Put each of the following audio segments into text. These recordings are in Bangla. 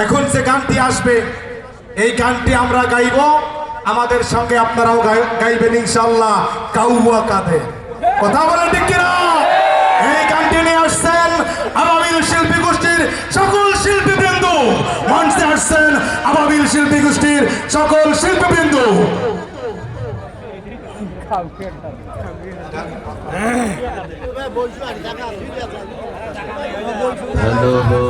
এখন যে গানটি আসবে এই গানটি আমরা গাইব। আমাদের সঙ্গে আপনারাও গাই- গাইবেন ইনশাল্লাহ কাউয়া কাঁধে। কথা বলেন ঠিক কিনা? এই গানটি নিয়ে আসছেন আবাবিল শিল্পী গোষ্ঠীর সকল শিল্পীবৃন্দ। মঞ্চে আসছেন আবাবিল শিল্পী গোষ্ঠীর সকল শিল্পীবৃন্দ। ভালো হয়ে যাও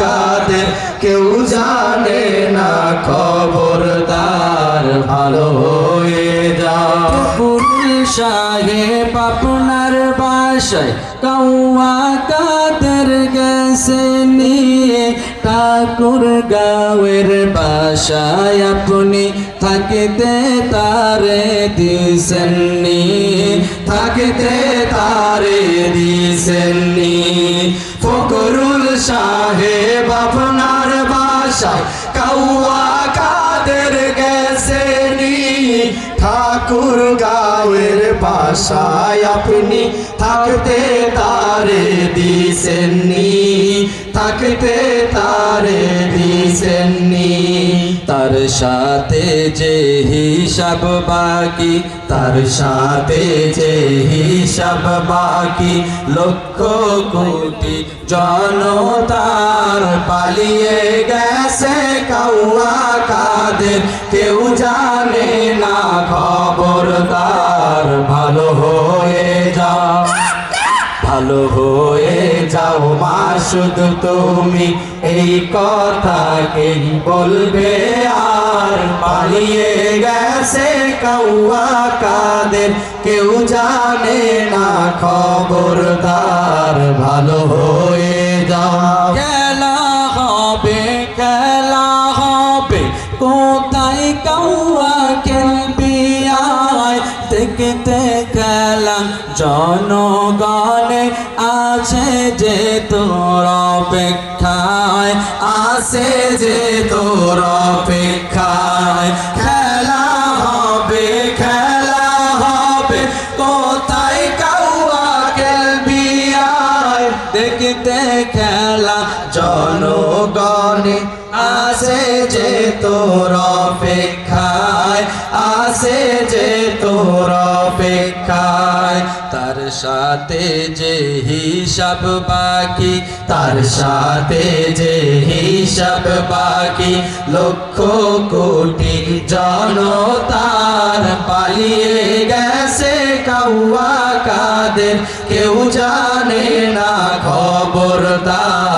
কাদের কেউ জানে না, খবরদার ভালো হয়ে যাও পুরুল সাহেব আপনার বাসায় কাউয়া কাদের গেছে নিয়ে ঠাকুর গাঁয়ের বাসায় আপনি থাকিতে তারে দিছেননি থাকিতে তারে দিছেননি ফকরুল আপনার বাসায় কাউয়া কাদের গেছে ঠাকুর গাঁয়ের বাসায় আপনি থাকতে তারে দিছেননি থাকতে তারে দিছেননি তার সাথে যে হিসাব বাকি, তার সাথে যে হিসাব বাকি, লক্ষ কোটি জনতার পালিয়ে গেছে কাউয়া কাদের। কেউ জানে না খবরদার, ভালো হয়ে যাও ভালো হয়ে যাও মা, শুধু তুমি এই কথাকে বলবে আর পালিয়ে গেছে কাউয়া কাদের। কেউ জানে না খবরদার ভালো হয়ে যাও। দেখতে খেলা জনগণে আছে যে তোর অপেক্ষায়, আছে যে তোর অপেক্ষায়। খেলা হবে খেলা হবে। কোথায় কাউয়া খেলবি আয় খেলা। জনগণে আছে যে তোর আছে যে তোর অপেক্ষায়? তার সাথে যে হিসাব বাকি, তার সাথে যে হিসাব বাকি, লক্ষ কোটি জনতার পালিয়ে গেছে কাউয়া কাদের, কেউ জানে না খবরদার।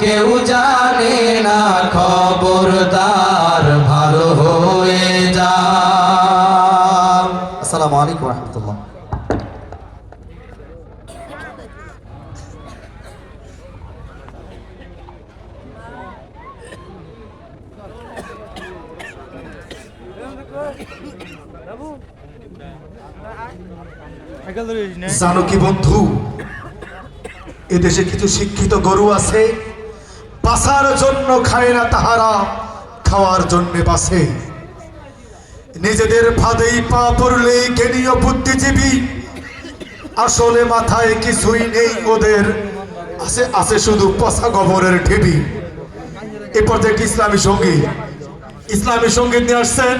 কেউ জানে না খবরদার ভালো হয়ে যাও আসসালামু আলাইকুম রহমতুল্লাহ। জানো কি বন্ধু? এদেশে কিছু শিক্ষিত গরু আছে, বাঁচার জন্য খায় না তাহারা, খাওয়ার জন্য বাসে নিজেদের ফাঁদেই পা পড়লে জ্ঞানীয় বুদ্ধিজীবী, আসলে মাথায় কিছুই নেই ওদের, আছে আছে শুধু পচা গোবরের ঢেবি। এ পর্যায়ে ইসলামী সংগীত ইসলামী সংগীত নিয়ে আসছেন।